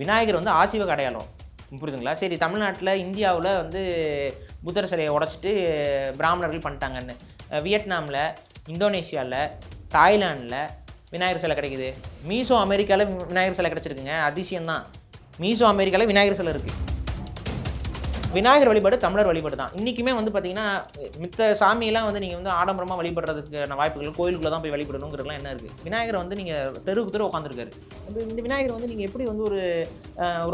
விநாயகர் வந்து ஆசிவ அடையாளம் புரியுதுங்களா? சரி தமிழ்நாட்டில் இந்தியாவில் வந்து புத்தர் சிலையை உடைச்சிட்டு பிராமணர்கள் பண்ணிட்டாங்கன்னு. வியட்நாமில் இந்தோனேஷியாவில் தாய்லாண்டில் விநாயகர் சிலை கிடைக்குது. மீசோ அமெரிக்காவில் விநாயகர் சிலை கிடச்சிருக்குங்க. அதிசயம்தான். மீசோ அமெரிக்காவில் விநாயகர் சிலை இருக்குது விநாயகர் வழிபாடு தமிழர் வழிபாடு தான். இன்றைக்குமே வந்து பார்த்தீங்கன்னா மித்த சாமியெல்லாம் வந்து நீங்கள் வந்து ஆடம்பரமாக வழிபடுறதுக்கான வாய்ப்புகள் கோயிலுக்குள்ளே தான் போய் வழிபடணுங்கிறதுலாம் என்ன இருக்குது விநாயகர் வந்து நீங்கள் தெருவுக்கு தெரு உட்காந்துருக்காரு இந்த விநாயகர் வந்து நீங்கள் எப்படி வந்து ஒரு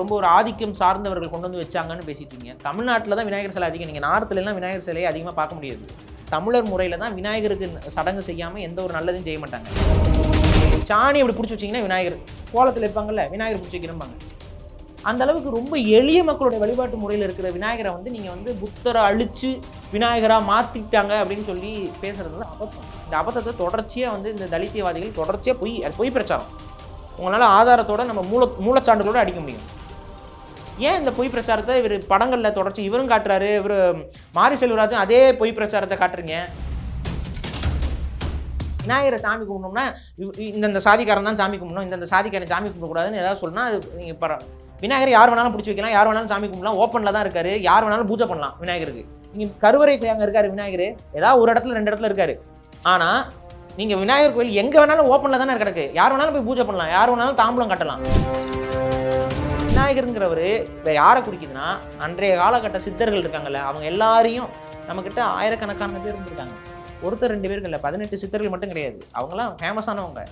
ரொம்ப ஒரு ஆதிக்கம் சார்ந்தவர்கள் கொண்டு வந்து வச்சாங்கன்னு பேசிட்டீங்க. தமிழ்நாட்டில் தான் விநாயகர் சிலை அதிகம். நீங்கள் நார்த்துலலாம் விநாயகர் சிலையை அதிகமாக பார்க்க முடியாது. தமிழர் முறையில் தான் விநாயகருக்கு சடங்கு செய்யாமல் எந்த ஒரு நல்லதையும் செய்ய மாட்டாங்க. சாணி அப்படி பிடிச்சி வச்சிங்கன்னா விநாயகர் கோலத்தில் இருப்பாங்கல்ல விநாயகர் பிடிச்சி வைக்கிறம்பாங்க அந்த அளவுக்கு ரொம்ப எளிய மக்களுடைய வழிபாட்டு முறையில் இருக்கிற விநாயகரை வந்து நீங்கள் வந்து புத்தரை அழித்து விநாயகராக மாற்றிட்டாங்க அப்படின்னு சொல்லி பேசுகிறது அபத்தம். இந்த அபத்தத்தை தொடர்ச்சியாக வந்து இந்த தலித்தியவாதிகள் தொடர்ச்சியாக பொய் அது பொய் பிரச்சாரம். உங்களால் ஆதாரத்தோட நம்ம மூல மூலச்சான்றுகளோடு அடிக்க முடியும். ஏன் இந்த பொய் பிரச்சாரத்தை இவர் படங்களில் தொடர்ச்சி இவரும் காட்டுறாரு இவர் மாரி செல்வராஜும் அதே பொய் பிரச்சாரத்தை காட்டுறீங்க? விநாயகரை சாமி கும்பிடணும்னா இந்தந்த சாதிக்காரன் தான் சாமி கும்பிடணும் இந்தந்த சாதிக்காரன் சாமி கும்பிடக்கூடாதுன்னு ஏதாவது சொன்னால் அது நீங்கள் இப்போ விநாயகர் யார் வேணாலும் பிடிச்சி வைக்கலாம் யார் வேணாலும் சாமி கும்பிடலாம் ஓப்பனில் தான் இருக்காரு. யார் வேணாலும் பூஜை பண்ணலாம் விநாயகருக்கு. நீங்கள் கருவறை அங்கே இருக்காரு விநாயகர். ஏதாவது ஒரு இடத்துல ரெண்டு இடத்துல இருக்காரு. ஆனால் நீங்கள் விநாயகர் கோயில் எங்கே வேணாலும் ஓப்பனில் தானே கிடக்கு யார் வேணாலும் போய் பூஜை பண்ணலாம் யார் வேணாலும் தாம்பூலம் கட்டலாம். விநாயகருங்கிறவர் இப்போ யாரை குறிக்குதுன்னா அன்றைய காலகட்ட சித்தர்கள் இருக்காங்கல்ல அவங்க எல்லாரையும் நம்மக்கிட்ட ஆயிரக்கணக்கான பேர் இருந்திருக்காங்க. ஒருத்தர் ரெண்டு பேருக்கு இல்லை பதினெட்டு சித்தர்கள் மட்டும் கிடையாது. அவங்களாம் ஃபேமஸானவங்க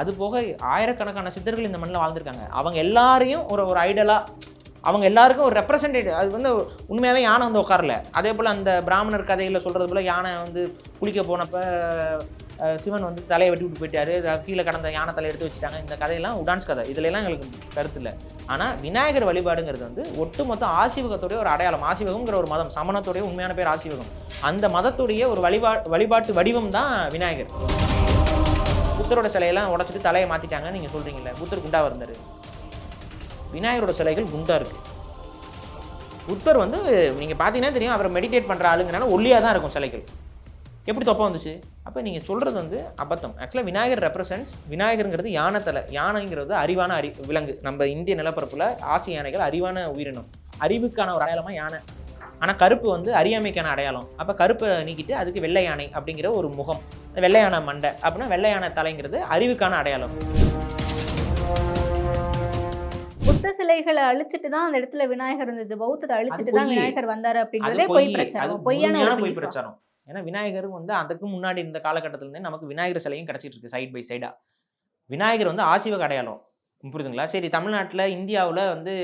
அது போக ஆயிரக்கணக்கான சித்தர்கள் இந்த மண்ணில் வாழ்ந்திருக்காங்க. அவங்க எல்லாரையும் ஒரு ஒரு ஐடலாக அவங்க எல்லாருக்கும் ஒரு ரெப்ரசன்டேட்டிவ் அது வந்து உண்மையாகவே யானை வந்து உட்காரல. அதே போல் அந்த பிராமணர் கதையில் சொல்கிறது போல் யானை வந்து குளிக்க போனப்போ சிவன் வந்து தலையை வெட்டி விட்டு போயிட்டாரு. அது கீழே கடந்த யானை தலை எடுத்து வச்சுட்டாங்க. இந்த கதையெல்லாம் உடான்ஸ் கதை. இதுலலாம் எங்களுக்கு கருத்து இல்லை ஆனால் விநாயகர் வழிபாடுங்கிறது வந்து ஒட்டுமொத்த ஆசிவகத்துடைய ஒரு அடையாளம். ஆசிவகம்ங்கிற ஒரு மதம். சமணத்துடைய உண்மையான பேர் ஆசிவகம். அந்த மதத்துடைய ஒரு வழிபா வழிபாட்டு வடிவம் தான் விநாயகர். புத்தரோட சிலையெல்லாம் உடச்சிட்டு தலையை மாற்றிட்டாங்கன்னு நீங்கள் சொல்கிறீங்களே புத்தர் குண்டா இருந்தார்? விநாயகரோட சிலைகள் குண்டா இருக்குது புத்தர் வந்து நீங்கள் பார்த்தீங்கன்னா தெரியும் அவரை மெடிடேட் பண்ணுற ஆளுங்கனால ஒல்லியாக தான் இருக்கும் சிலைகள். எப்படி தொப்பை வந்துச்சு? அப்போ நீங்கள் சொல்கிறது வந்து அபத்தம். ஆக்சுவலாக விநாயகர் ரெப்ரசன்ஸ் விநாயகருங்கிறது யானை தலை யானைங்கிறது அறிவான அறி விலங்கு. நம்ம இந்திய நிலப்பரப்பில் ஆசிய யானைகள் அறிவான உயிரினம். அறிவுக்கான ஒரு அடையாளமாக யானை. ஆனால் கருப்பு வந்து அறியாமைக்கான அடையாளம். அப்போ கருப்பை நீக்கிட்டு அதுக்கு வெள்ளை யானை அப்படிங்கிற ஒரு முகம். வெள்ளை யானை மண்டை அப்படின்னா வெள்ளை யானை தலைங்கிறது அறிவுக்கான அடையாளம். புத்த சிலைகளை அழிச்சிட்டு தான் அந்த இடத்துல விநாயகர் இருந்தது. பௌத்தத்தை அழிச்சிட்டு தான். விநாயகர் வந்தாரு அப்படிங்கறதே பொய் பிரச்சாரம். பொய்யான பொய். பிரச்சாரம். ஏன்னா விநாயகர் வந்து அதுக்கு முன்னாடி இந்த காலகட்டத்துல இருந்தே நமக்கு விநாயகர் சிலையும் கிடைச்சிட்டு இருக்கு சைட் பை சைடா விநாயகர் வந்து ஆசீவக அடையாளம். புரியுதுங்களா? சரி தமிழ்நாட்டில் இந்தியாவில் வந்து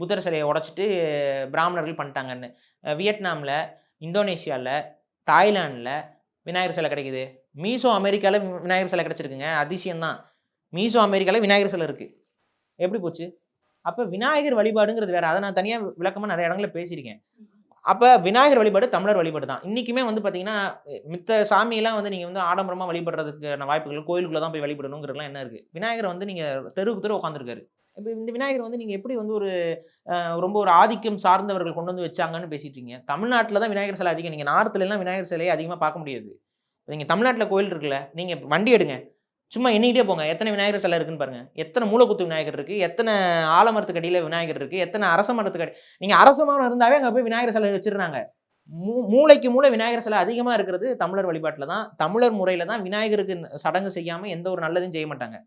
புத்தர் சிலையை உடைச்சிட்டு பிராமணர்கள் பண்ணிட்டாங்கன்னு. வியட்நாமில் இந்தோனேஷியாவில் தாய்லாண்டில் விநாயகர் சிலை கிடைக்குது. மீசோ அமெரிக்காவில் விநாயகர் சிலை கிடச்சிருக்குங்க. அதிசயம்தான். மீசோ அமெரிக்காவில் விநாயகர் சிலை இருக்குது எப்படி போச்சு? அப்போ விநாயகர் வழிபாடுங்கிறது வேறு. அதை நான் தனியாக விளக்கமாக நிறைய இடங்களில் பேசியிருக்கேன். அப்போ விநாயகர் வழிபாடு தமிழர் வழிபாடு தான் இன்றைக்குமே வந்து பார்த்தீங்கன்னா மித்த சாமியெல்லாம் வந்து நீங்கள் வந்து ஆடம்பரமாக வழிபடுறதுக்கான வாய்ப்புகள் கோயிலுக்குள்ளே தான் போய் வழிபடணுங்கிறதுலாம் என்ன இருக்குது விநாயகர் வந்து நீங்கள் தெருவுக்கு தெரு உட்காந்துருக்காரு இப்போ இந்த விநாயகர் வந்து நீங்கள் எப்படி வந்து ஒரு ரொம்ப ஒரு ஆதிக்கம் சார்ந்தவர்கள் கொண்டு வந்து வச்சாங்கன்னு பேசிட்டு இருக்கீங்க தமிழ்நாட்டில் தான் விநாயகர் சிலை அதிகம். நீங்கள் நார்த்துலலாம் விநாயகர் சிலையை அதிகமாக பார்க்க முடியாது. நீங்கள் தமிழ்நாட்டில் கோயில் இருக்குல்ல நீங்கள் வண்டி எடுங்க. சும்மா எண்ணிக்கிட்டே போங்க. எத்தனை விநாயகர் சிலை இருக்குன்னு பாருங்க. எத்தனை மூலக்குத்து விநாயகர் இருக்குது எத்தனை ஆலமரத்துக்கு அடியில் விநாயகர் இருக்குது எத்தனை அரச மரத்துக்கு அடி நீங்கள் அரச மரம் இருந்தாவே அங்கே போய் விநாயகர் சிலை வச்சிருந்தாங்க. மூ மூளைக்கு மூளை விநாயகர் சிலை அதிகமாக இருக்கிறது தமிழர் வழிபாட்டில் தான். தமிழர் முறையில் தான் விநாயகருக்கு சடங்கு செய்யாமல் எந்த ஒரு நல்லதையும் செய்ய மாட்டாங்க.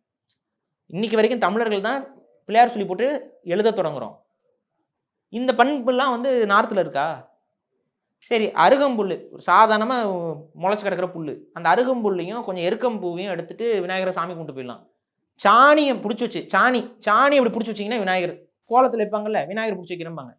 இன்னைக்கு வரைக்கும் தமிழர்கள் தான் பிள்ளையார் சொல்லி போட்டு எழுத தொடங்குறோம். இந்த பண்புலாம் வந்து நார்த்தில் இருக்கா? சரி அருகம்புல் ஒரு சாதாரணமாக முளைச்சி கிடக்கிற புல் அந்த அருகம்புல்லையும் கொஞ்சம் எருக்கம்பூவையும் எடுத்துட்டு விநாயகரை சாமி கும்பிட்டு போயிடலாம். சாணியை பிடிச்சி வச்சு சாணி சாணி அப்படி பிடிச்சி வச்சிங்கன்னா விநாயகர் கோலத்தில் வைப்பாங்கல்ல விநாயகர் பிடிச்சி வைக்கிறம்பாங்க.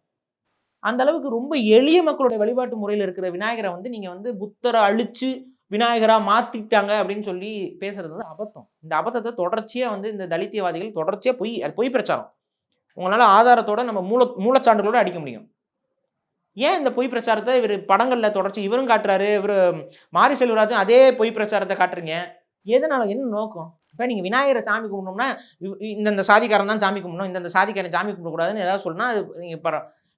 அந்த அளவுக்கு ரொம்ப எளிய மக்களுடைய வழிபாட்டு முறையில் இருக்கிற விநாயகரை வந்து நீங்கள் வந்து புத்தரை அழிச்சு விநாயகராக மாற்றிட்டாங்க அப்படின்னு சொல்லி பேசுறது வந்து அபத்தம். இந்த அபத்தத்தை தொடர்ச்சியாக வந்து இந்த தலித்தியவாதிகள் தொடர்ச்சியாக பொய் அது பொய் பிரச்சாரம். உங்களால் ஆதாரத்தோட நம்ம மூல மூலச்சான்றுகளோட அடிக்க முடியும். ஏன் இந்த பொய் பிரச்சாரத்தை இவர் படங்களில் தொடர்ச்சி இவரும் காட்டுறாரு இவர் மாரி செல்வராஜும் அதே பொய் பிரச்சாரத்தை காட்டுறீங்க? எதனால என்ன நோக்கம்? இப்போ நீங்கள் விநாயகரை சாமி கும்பிடணும்னா இந்தந்த சாதிக்காரன் தான் சாமி கும்பிடணும் இந்தந்த சாதிக்காரன் சாமி கும்பிடக்கூடாதுன்னு ஏதாவது சொன்னால் அது நீங்கள் இப்போ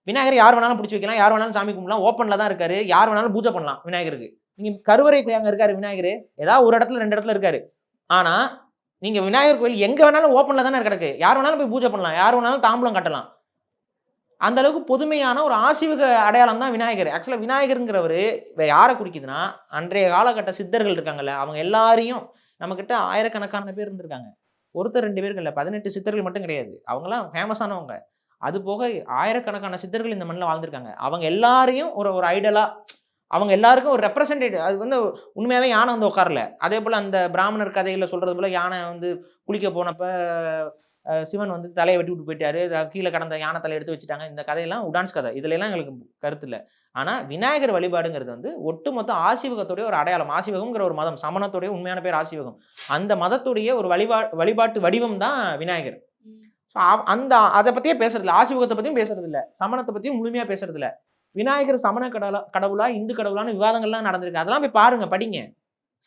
விநாயகர் யார் வேணாலும் பிடிச்சி வைக்கலாம் யார் வேணாலும் சாமி கும்பிடலாம் ஓப்பனில் தான் இருக்காரு யார் வேணாலும் பூஜை பண்ணலாம் விநாயகருக்கு. நீங்கள் கருவறை அங்கே இருக்காரு விநாயகர். ஏதாவது ஒரு இடத்துல ரெண்டு இடத்துல இருக்காரு. ஆனால் நீங்கள் விநாயகர் கோயில் எங்கே வேணாலும் ஓப்பனில் தானே கிடக்கு. யார் வேணாலும் போய் பூஜை பண்ணலாம். யார் வேணாலும் தாம்பூலம் கட்டலாம். அந்த அளவுக்கு பொதுமையான ஒரு ஆசிவக அடையாளம் தான் விநாயகர். ஆக்சுவலாக விநாயகருங்கிறவர் வேற யாரை குறிக்குதுன்னா அன்றைய காலகட்ட சித்தர்கள் இருக்காங்கல்ல அவங்க எல்லாரையும் நம்மக்கிட்ட ஆயிரக்கணக்கான பேர் இருந்திருக்காங்க. ஒருத்தர் ரெண்டு பேருக்கு இல்லை பதினெட்டு சித்தர்கள் மட்டும் கிடையாது. அவங்களாம் ஃபேமஸானவங்க அது போக ஆயிரக்கணக்கான சித்தர்கள் இந்த மண்ணில் வாழ்ந்திருக்காங்க. அவங்க எல்லாரையும் ஒரு ஒரு ஐடலாக அவங்க எல்லாருக்கும் ஒரு ரெப்ரசன்டேட்டிவ் அது வந்து உண்மையாகவே யானை வந்து உட்காரல. அதே போல் அந்த பிராமணர் கதைகளில் சொல்கிறது போல் யானை வந்து குளிக்க போனப்ப சிவன் வந்து தலையை வெட்டி விட்டு போயிட்டாரு. கீழே கடந்த யானை தலை எடுத்து வச்சுட்டாங்க. இந்த கதையெல்லாம் உடான்ஸ் கதை. இதுல எல்லாம் எங்களுக்கு கருத்து இல்லை. ஆனால் விநாயகர் வழிபாடுங்கிறது வந்து ஒட்டுமொத்த ஆசீவகத்துடைய ஒரு அடையாளம். ஆசீவகம்ங்கிற ஒரு மதம். சமணத்துடைய உண்மையான பேர் ஆசீவகம். அந்த மதத்துடைய ஒரு வழிபா வழிபாட்டு வடிவம் தான் விநாயகர். ஸோ அந்த அதை பற்றியே பேசுறது இல்லை. ஆசிவகத்தை பற்றியும் பேசுறது இல்லை. சமணத்தை பற்றியும் முழுமையாக பேசுறது இல்லை. விநாயகர் சமண கடவுளா கடவுளா இந்து கடவுளான விவாதங்கள்லாம் நடந்திருக்கு. அதெல்லாம் போய் பாருங்க படிங்க.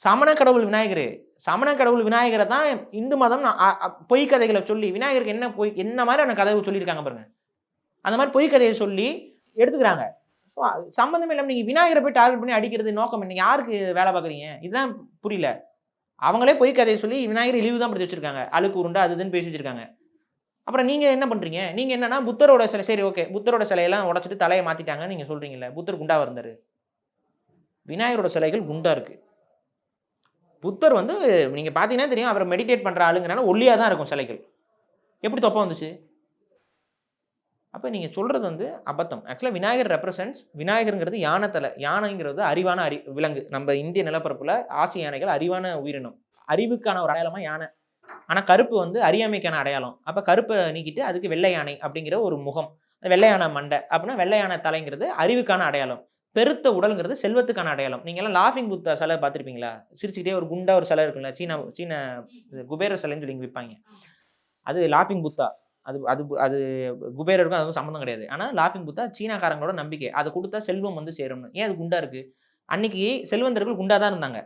சமண கடவுள் விநாயகர். சமண கடவுள் விநாயகரை தான் இந்து மதம் பொய் கதைகளை சொல்லி விநாயகருக்கு என்ன பொய் என்ன மாதிரியான கதை சொல்லியிருக்காங்க பாருங்க. அந்த மாதிரி பொய் கதையை சொல்லி எடுத்துக்கிறாங்க. ஸோ இல்லாமல் நீங்கள் விநாயகரை போய் டார்கெட் பண்ணி அடிக்கிறது நோக்கம் என்ன? யாருக்கு வேலை பார்க்குறீங்க? இதுதான் புரியல. அவங்களே பொய் கதையை சொல்லி விநாயகர் இழிவு தான் படிச்சு வச்சிருக்காங்க. அழுக்கு உருண்டை அது இதுன்னு பேசி வச்சிருக்காங்க. அப்புறம் நீங்கள் என்ன பண்ணுறீங்க நீங்கள் என்னன்னா புத்தரோட சிலை சரி ஓகே. புத்தரோட சிலையெல்லாம் உடைச்சிட்டு தலையை மாற்றிட்டாங்கன்னு நீங்கள் சொல்கிறீங்களே புத்தர் குண்டாக இருந்தார். விநாயகரோட சிலைகள் குண்டாக இருக்குது புத்தர் வந்து நீங்கள் பார்த்தீங்கன்னா தெரியும் அவரை மெடிடேட் பண்ணுற ஆளுங்கனால ஒல்லியாக தான் இருக்கும் சிலைகள். எப்படி தொப்பை வந்துச்சு? அப்போ நீங்கள் சொல்கிறது வந்து அபத்தம். ஆக்சுவலாக விநாயகர் ரெப்ரசன்ஸ் விநாயகருங்கிறது யானை தலை யானைங்கிறது அறிவான அறி விலங்கு. நம்ம இந்திய நிலப்பரப்பில் ஆசிய யானைகள் அறிவான உயிரினம். அறிவுக்கான ஒரு அடையாளமாக யானை. ஆனால் கருப்பு வந்து அறியாமைக்கான அடையாளம். அப்போ கருப்பை நீக்கிட்டு அதுக்கு வெள்ளை யானை அப்படிங்கிற ஒரு முகம். வெள்ளை யானை மண்டை. அப்படின்னா வெள்ளை யானை தலைங்கிறது அறிவுக்கான அடையாளம். பெருத்த உடல்ங்கிறது செல்வத்துக்கான அடையாளம். நீங்கள் எல்லாம் லாஃபிங் புத்தா சிலை பார்த்துருப்பீங்களா? சிரிச்சுக்கிட்டே ஒரு குண்டா ஒரு சிலை இருக்குல்ல சீனா சீன குபேர சிலைன்னு சொல்லி விற்பாங்க அது லாஃபிங் புத்தா. அது அது அது குபேரருக்கும் அதுவும் சம்மந்தம் கிடையாது. ஆனால் லாஃபிங் புத்தா சீனாக்காரங்களோட நம்பிக்கை. அதை கொடுத்தா செல்வம் வந்து சேரும்னு. ஏன் அது குண்டா இருக்குது அன்னைக்கு செல்வந்தர்கள் குண்டா தான் இருந்தாங்க.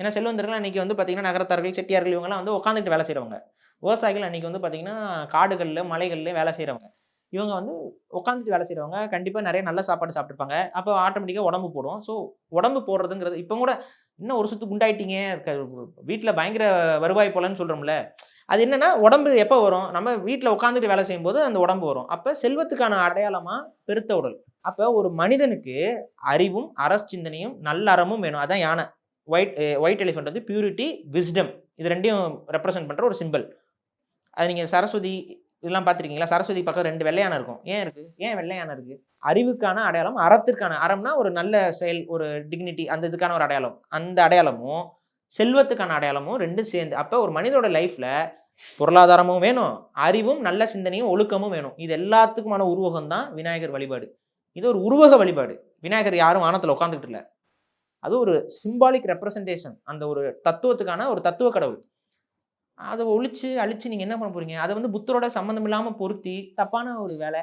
ஏன்னா செல்வந்தர்கள் அன்னைக்கு வந்து பார்த்திங்கன்னா நகரத்தார்கள் செட்டியார்கள் இவங்கெல்லாம் வந்து உட்காந்துட்டு வேலை செய்கிறவங்க விவசாயிகள் அன்னைக்கு வந்து பார்த்தீங்கன்னா காடுகளில் மலைகளில் வேலை செய்கிறவங்க இவங்க வந்து உட்காந்துட்டு வேலை செய்கிறவங்க கண்டிப்பாக நிறைய நல்ல சாப்பாடு சாப்பிட்டுருப்பாங்க அப்போ ஆட்டோமேட்டிக்காக உடம்பு போடும். ஸோ உடம்பு போடுறதுங்கிறது இப்போ கூட இன்னும் ஒரு சுத்து குண்டாயிட்டீங்க. வீட்டில் பயங்கர வருவாய் போலன்னு சொல்கிறோம்ல அது என்னென்னா உடம்பு எப்போ வரும்? நம்ம வீட்டில் உட்காந்துட்டு வேலை செய்யும்போது அந்த உடம்பு வரும். அப்போ செல்வத்துக்கான அடையாளமாக பெருத்த உடல். அப்போ ஒரு மனிதனுக்கு அறிவும் அரசிந்தனையும் நல்ல அறமும் வேணும். அதான் யானை. ஒயிட் ஒயிட் எலிஃபெண்ட் வந்து பியூரிட்டி விஸ்டம் இது ரெண்டையும் ரெப்ரசன்ட் பண்ணுற ஒரு சிம்பிள் அது நீங்கள் சரஸ்வதி இதெல்லாம் பார்த்துருக்கீங்களா? சரஸ்வதி பக்கம் ரெண்டு வெள்ளையான இருக்கும். ஏன் இருக்குது ஏன் வெள்ளையான இருக்குது அறிவுக்கான அடையாளம் அறத்திற்கான. அறம்னா ஒரு நல்ல செயல் ஒரு டிக்னிட்டி அந்த இதுக்கான ஒரு அடையாளம். அந்த அடையாளமும் செல்வத்துக்கான அடையாளமும் ரெண்டும் சேர்ந்து. அப்போ ஒரு மனிதனோட லைஃப்பில் பொருளாதாரமும் வேணும் அறிவும் நல்ல சிந்தனையும் ஒழுக்கமும் வேணும். இது எல்லாத்துக்குமான உருவகம் தான் விநாயகர் வழிபாடு. இது ஒரு உருவக வழிபாடு. விநாயகர் யாரும் வானத்தில் உட்காந்துக்கிட்டு இல்லை. அது ஒரு சிம்பாலிக் ரெப்ரசன்டேஷன் அந்த ஒரு தத்துவத்துக்கான ஒரு தத்துவ கடவுள். அதை ஒழிச்சு அழிச்சு நீங்கள் என்ன பண்ண போறீங்க? அதை வந்து புத்தரோட சம்மந்தம் இல்லாமல் பொருத்தி தப்பான ஒரு வேலை